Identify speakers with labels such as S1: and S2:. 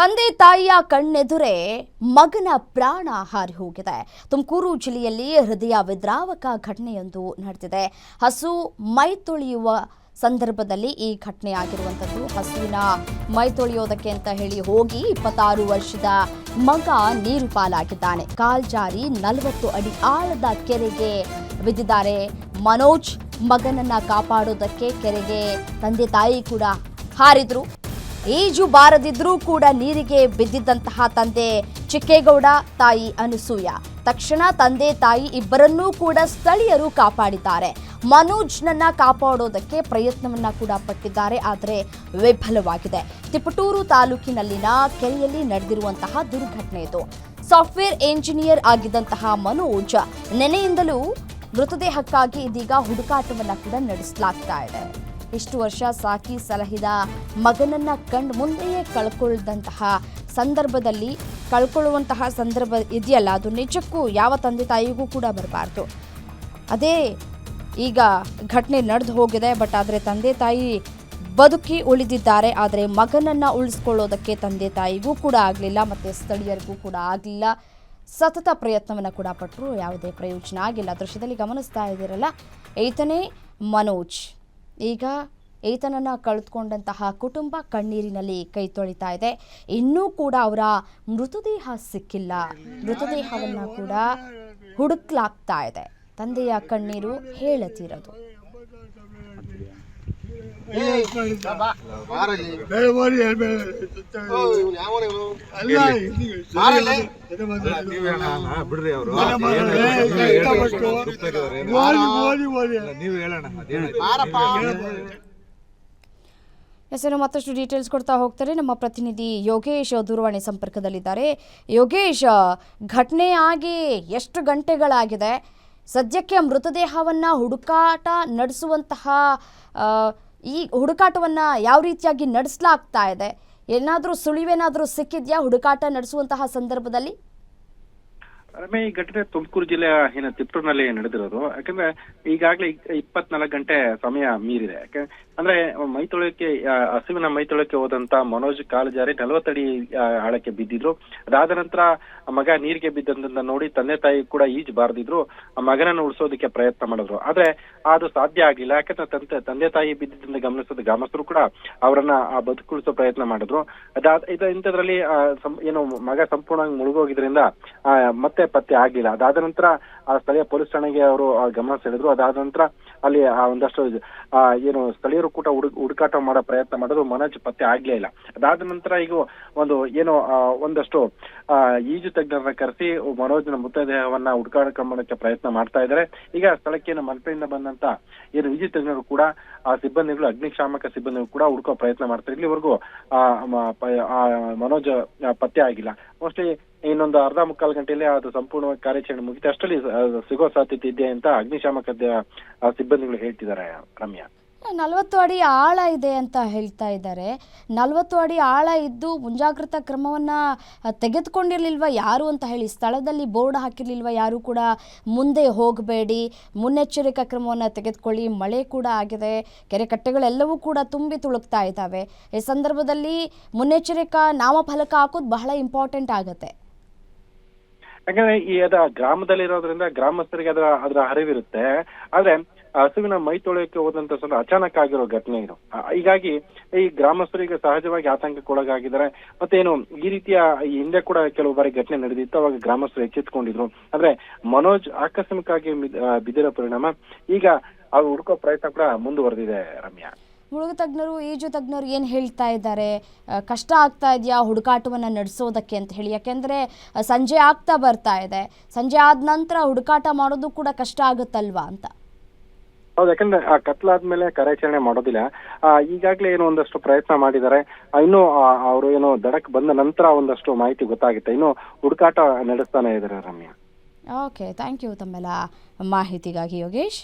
S1: ತಂದೆ ತಾಯಿಯ ಕಣ್ಣೆದುರೇ ಮಗನ ಪ್ರಾಣ ಹಾರಿ ಹೋಗಿದೆ. ತುಮಕೂರು ಜಿಲ್ಲೆಯಲ್ಲಿ ಹೃದಯ ವಿದ್ರಾವಕ ಘಟನೆಯೊಂದು ನಡೆದಿದೆ. ಹಸು ಮೈ ತೊಳೆಯುವ ಸಂದರ್ಭದಲ್ಲಿ ಈ ಘಟನೆ ಆಗಿರುವಂಥದ್ದು. ಹಸುವಿನ ಮೈ ತೊಳೆಯೋದಕ್ಕೆ ಅಂತ ಹೇಳಿ ಹೋಗಿ ಇಪ್ಪತ್ತಾರು ವರ್ಷದ ಮಗ ನೀರು ಪಾಲಾಗಿದ್ದಾನೆ. ಕಾಲ್ಜಾರಿ ನಲವತ್ತು ಅಡಿ ಆಳದ ಕೆರೆಗೆ ಬಿದ್ದಿದ್ದಾರೆ. ಮನೋಜ್ ಮಗನನ್ನ ಕಾಪಾಡೋದಕ್ಕೆ ಕೆರೆಗೆ ತಂದೆ ತಾಯಿ ಕೂಡ ಹಾರಿದ್ರು. ಈಜು ಬಾರದಿದ್ರೂ ಕೂಡ ನೀರಿಗೆ ಬಿದ್ದಿದ್ದಂತಹ ತಂದೆ ಚಿಕ್ಕೇಗೌಡ, ತಾಯಿ ಅನಸೂಯ. ತಕ್ಷಣ ತಂದೆ, ತಾಯಿ ಇಬ್ಬರನ್ನೂ ಕೂಡ ಸ್ಥಳೀಯರು ಕಾಪಾಡಿದ್ದಾರೆ. ಮನೋಜ್ನನ್ನ ಕಾಪಾಡೋದಕ್ಕೆ ಪ್ರಯತ್ನವನ್ನ ಕೂಡ ಪಟ್ಟಿದ್ದಾರೆ, ಆದರೆ ವಿಫಲವಾಗಿದೆ. ತಿಪಟೂರು ತಾಲೂಕಿನಲ್ಲಿನ ಕೆರೆಯಲ್ಲಿ ನಡೆದಿರುವಂತಹ ದುರ್ಘಟನೆ ಇದು. ಸಾಫ್ಟ್ವೇರ್ ಎಂಜಿನಿಯರ್ ಆಗಿದ್ದಂತಹ ಮನೋಜ್ ನೆನೆಯಿಂದಲೂ ಮೃತದೇಹಕ್ಕಾಗಿ ಇದೀಗ ಹುಡುಕಾಟವನ್ನ ಕೂಡ ನಡೆಸಲಾಗ್ತಾ ಇದೆ. ಇಷ್ಟು ವರ್ಷ ಸಾಕಿ ಸಲಹಿದ ಮಗನನ್ನ ಕಂಡು ಮುಂದೆಯೇ ಕಳ್ಕೊಳ್ದಂತಹ ಸಂದರ್ಭದಲ್ಲಿ ಕಳ್ಕೊಳ್ಳುವಂತಹ ಸಂದರ್ಭ ಇದೆಯಲ್ಲ, ಅದು ನಿಜಕ್ಕೂ ಯಾವ ತಂದೆ ತಾಯಿಗೂ ಕೂಡ ಬರಬಾರ್ದು. ಅದೇ ಈಗ ಘಟನೆ ನಡೆದು ಹೋಗಿದೆ, ಬಟ್ ಆದರೆ ತಂದೆ ತಾಯಿ ಬದುಕಿ ಉಳಿದಿದ್ದಾರೆ, ಆದರೆ ಮಗನನ್ನು ಉಳಿಸ್ಕೊಳ್ಳೋದಕ್ಕೆ ತಂದೆ ತಾಯಿಗೂ ಕೂಡ ಆಗಲಿಲ್ಲ, ಮತ್ತು ಸ್ಥಳೀಯರಿಗೂ ಕೂಡ ಆಗಲಿಲ್ಲ. ಸತತ ಪ್ರಯತ್ನವನ್ನು ಕೂಡ ಪಟ್ಟರು ಯಾವುದೇ ಪ್ರಯೋಜನ ಆಗಿಲ್ಲ. ದೃಶ್ಯದಲ್ಲಿ ಗಮನಿಸ್ತಾ ಇದ್ದೀರಲ್ಲ, ಏತನೇ ಮನೋಜ್. ಈಗ ಈತನನ್ನ ಕಳೆದುಕೊಂಡಂತಹ ಕುಟುಂಬ ಕಣ್ಣೀರಿನಲ್ಲಿ ಕೈ ತೊಳಿತಾ ಇದೆ. ಇನ್ನೂ ಕೂಡ ಅವರ ಮೃತದೇಹ ಸಿಕ್ಕಿಲ್ಲ. ಮೃತದೇಹವನ್ನ ಕೂಡ ಹುಡುಕ್ಲಾಗ್ತಾ ಇದೆ. ತಂದೆಯ ಕಣ್ಣೀರು ಹೇಳತಿರೋದು
S2: ಬಿಡ್ರಿ ಅವರು
S1: ಮತ್ತಷ್ಟು ಡೀಟೇಲ್ಸ್ ಕೊಡ್ತಾ ಹೋಗ್ತಾರೆ. ನಮ್ಮ ಪ್ರತಿನಿಧಿ ಯೋಗೇಶ್ ದೂರವಾಣಿ ಸಂಪರ್ಕದಲ್ಲಿದ್ದಾರೆ. ಯೋಗೇಶ್, ಘಟನೆ ಆಗಿ ಎಷ್ಟು ಗಂಟೆಗಳಾಗಿದೆ? ಸದ್ಯಕ್ಕೆ ಮೃತದೇಹವನ್ನು ಹುಡುಕಾಟ ನಡೆಸುವಂತಹ ಈ ಹುಡುಕಾಟವನ್ನು ಯಾವ ರೀತಿಯಾಗಿ ನಡೆಸಲಾಗ್ತಾ ಇದೆ? ಏನಾದರೂ ಸುಳಿವೇನಾದರೂ ಸಿಕ್ಕಿದೆಯಾ ಹುಡುಕಾಟ ನಡೆಸುವಂತಹ ಸಂದರ್ಭದಲ್ಲಿ?
S3: ರಮ್ಯ, ಈ ಘಟನೆ ತುಮಕೂರು ಜಿಲ್ಲೆಯ ಏನ ತಿಪ್ಟೂರಿನಲ್ಲಿ ನಡೆದಿರೋದು. ಯಾಕಂದ್ರೆ ಈಗಾಗಲೇ ಇಪ್ಪತ್ನಾಲ್ಕು ಗಂಟೆ ಸಮಯ ಮೀರಿದೆ. ಅಂದ್ರೆ ಮೈ ತೊಳೆಯಕ್ಕೆ ಆ, ಹಸುವಿನ ಮೈ ತೊಳೆಯಕ್ಕೆ ಹೋದಂತ ಮನೋಜ್ ಕಾಲು ಜಾರಿ ನಲವತ್ತಡಿ ಆಳಕ್ಕೆ ಬಿದ್ದಿದ್ರು. ಅದಾದ ನಂತರ ಮಗ ನೀರಿಗೆ ಬಿದ್ದಂತ ನೋಡಿ ತಂದೆ ತಾಯಿ ಕೂಡ ಈಜು ಬಾರದಿದ್ರು. ಆ ಮಗನನ್ನು ಉಳಿಸೋದಕ್ಕೆ ಪ್ರಯತ್ನ ಮಾಡಿದ್ರು. ಆದ್ರೆ ಅದು ಸಾಧ್ಯ ಆಗಿಲ್ಲ. ಯಾಕಂದ್ರೆ ತಂದೆ ತಂದೆ ತಾಯಿ ಬಿದ್ದಿದ್ದರಿಂದ ಗಮನಿಸಿದ ಗ್ರಾಮಸ್ಥರು ಕೂಡ ಅವರನ್ನ ಆ ಬದುಕುಳಿಸೋ ಪ್ರಯತ್ನ ಮಾಡಿದ್ರು. ಅದಾದ ಇದು ಇಂಥದ್ರಲ್ಲಿ ಏನು ಮಗ ಸಂಪೂರ್ಣವಾಗಿ ಮುಳುಗೋಗಿದ್ರಿಂದ ಮತ್ತೆ ಪತ್ತೆ ಆಗಿಲ್ಲ ಅದಾದ ನಂತರ ಆ ಸ್ಥಳೀಯ ಪೊಲೀಸ್ ಠಾಣೆಗೆ ಅವರು ಗಮನ ಸೆಳೆದ್ರು. ಅದಾದ ನಂತರ ಅಲ್ಲಿ ಆ ಒಂದಷ್ಟು ಏನು ಸ್ಥಳೀಯರು ಕೂಡ ಹುಡುಕ್ ಹುಡುಕಾಟ ಮಾಡೋ ಪ್ರಯತ್ನ ಮಾಡೋದು ಮನೋಜ್ ಪತ್ತೆ ಆಗ್ಲೇ ಇಲ್ಲ. ಅದಾದ ನಂತರ ಈಗ ಒಂದು ಏನು ಒಂದಷ್ಟು ಈಜು ತಜ್ಞರನ್ನ ಕರೆಸಿ ಮನೋಜ್ನ ಮೃತದೇಹವನ್ನ ಹುಡುಕಾಟ ಮಾಡೋಕ್ಕೆ ಪ್ರಯತ್ನ ಮಾಡ್ತಾ ಇದ್ದಾರೆ. ಈಗ ಸ್ಥಳಕ್ಕೆ ಏನು ಮಲ್ಪೆಯಿಂದ ಬಂದಂತ ಏನು ಈಜು ತಜ್ಞರು ಕೂಡ, ಆ ಸಿಬ್ಬಂದಿಗಳು, ಅಗ್ನಿಶಾಮಕ ಸಿಬ್ಬಂದಿಗಳು ಕೂಡ ಹುಡುಕೋ ಪ್ರಯತ್ನ ಮಾಡ್ತಾರೆ ಇಲ್ಲಿವರೆಗೂ, ಆ ಮನೋಜ್ ಪತ್ತೆ ಆಗಿಲ್ಲ. ಮೋಸ್ಟ್ಲಿ ಇನ್ನೊಂದು ಅರ್ಧ ಮುಕ್ಕಾಲು ಗಂಟೆಯಲ್ಲಿ ಅದು ಸಂಪೂರ್ಣವಾಗಿ ಕಾರ್ಯಾಚರಣೆ ಮುಗಿತು. ಅಷ್ಟರಲ್ಲಿ ಸಿಗೋ ಸಾಧ್ಯತೆ ಇದೆ ಅಂತ ಅಗ್ನಿಶಾಮಕ ಸಿಬ್ಬಂದಿಗಳು ಹೇಳ್ತಿದ್ದಾರೆ, ರಮ್ಯಾ.
S1: ನಲವತ್ತು ಅಡಿ ಆಳ ಇದೆ ಅಂತ ಹೇಳ್ತಾ ಇದ್ದಾರೆ. ನಲವತ್ತು ಅಡಿ ಆಳ ಇದ್ದು ಮುಂಜಾಗ್ರತಾ ಕ್ರಮವನ್ನು ತೆಗೆದುಕೊಂಡಿರಲಿಲ್ವ ಯಾರು ಅಂತ ಹೇಳಿ, ಸ್ಥಳದಲ್ಲಿ ಬೋರ್ಡ್ ಹಾಕಿರ್ಲಿಲ್ವ ಯಾರು ಕೂಡ? ಮುಂದೆ ಹೋಗಬೇಡಿ, ಮುನ್ನೆಚ್ಚರಿಕಾ ಕ್ರಮವನ್ನು ತೆಗೆದುಕೊಳ್ಳಿ, ಮಳೆ ಕೂಡ ಆಗಿದೆ, ಕೆರೆ ಕಟ್ಟೆಗಳೆಲ್ಲವೂ ಕೂಡ ತುಂಬಿ ತುಳುಕ್ತಾ ಇದ್ದಾವೆ. ಈ ಸಂದರ್ಭದಲ್ಲಿ ಮುನ್ನೆಚ್ಚರಿಕಾ, ನಾಮಫಲಕ ಹಾಕೋದು ಬಹಳ ಇಂಪಾರ್ಟೆಂಟ್ ಆಗುತ್ತೆ.
S3: ಯಾಕಂದ್ರೆ ಈ ಅದ ಗ್ರಾಮದಲ್ಲಿರೋದ್ರಿಂದ ಗ್ರಾಮಸ್ಥರಿಗೆ ಅದರ ಅದರ ಅರಿವಿರುತ್ತೆ. ಆದ್ರೆ ಹಸುವಿನ ಮೈ ತೊಳೆಯಕ್ಕೆ ಹೋದಂತ ಸಂದ ಅಚಾನಕ್ ಆಗಿರೋ ಘಟನೆ ಇದು. ಹೀಗಾಗಿ ಈ ಗ್ರಾಮಸ್ಥರಿಗೆ ಸಹಜವಾಗಿ ಆತಂಕಕ್ಕೊಳಗಾಗಿದ್ದಾರೆ. ಮತ್ತೇನು, ಈ ರೀತಿಯ ಈ ಹಿಂದೆ ಕೂಡ ಕೆಲವು ಬಾರಿ ಘಟನೆ ನಡೆದಿತ್ತು. ಅವಾಗ ಗ್ರಾಮಸ್ಥರು ಎಚ್ಚೆತ್ಕೊಂಡಿದ್ರು. ಅಂದ್ರೆ ಮನೋಜ್ ಆಕಸ್ಮಿಕವಾಗಿ ಬಿದ್ದಿರೋ ಪರಿಣಾಮ. ಈಗ ಅವ್ರು ಹುಡುಕೋ ಪ್ರಯತ್ನ ಕೂಡ ಮುಂದುವರೆದಿದೆ, ರಮ್ಯಾ.
S1: ಮುಳುಗು ತಜ್ಞರು, ಈಜು ತಜ್ಞರು ಏನು ಹೇಳ್ತಾ ಇದ್ದಾರೆ? ಕಷ್ಟ ಆಗ್ತಾ ಇದೆಯಾ ಹುಡುಕಾಟವನ್ನು ನಡೆಸೋದಕ್ಕೆ ಅಂತ ಹೇಳಿ. ಯಾಕೆಂದರೆ ಸಂಜೆ ಆಗ್ತಾ ಬರ್ತಾ ಇದೆ. ಸಂಜೆ ಆದ ನಂತರ ಹುಡುಕಾಟ ಮಾಡೋದು ಕೂಡ ಕಷ್ಟ ಆಗುತ್ತಲ್ವಾ ಅಂತ.
S3: ಹೌದು, ಯಾಕಂದ್ರೆ ಆ ಕತ್ಲಾದ್ಮೇಲೆ ಕಾರ್ಯಾಚರಣೆ ಮಾಡೋದಿಲ್ಲ. ಈಗಾಗ್ಲೇ ಏನೋ ಒಂದಷ್ಟು ಪ್ರಯತ್ನ ಮಾಡಿದ್ದಾರೆ. ಇನ್ನು ಅವರು ಏನೋ ದಡಕ್ ಬಂದ ನಂತರ ಒಂದಷ್ಟು ಮಾಹಿತಿ ಗೊತ್ತಾಗುತ್ತೆ. ಇನ್ನು ಹುಡುಕಾಟ ನಡೆಸ್ತಾನೆ ಇದ್ದಾರೆ ರಮ್ಯಾ.
S1: ಓಕೆ ಥ್ಯಾಂಕ್ ಯು ತಮ್ಮೆಲ್ಲ ಮಾಹಿತಿಗಾಗಿ ಯೋಗೇಶ್.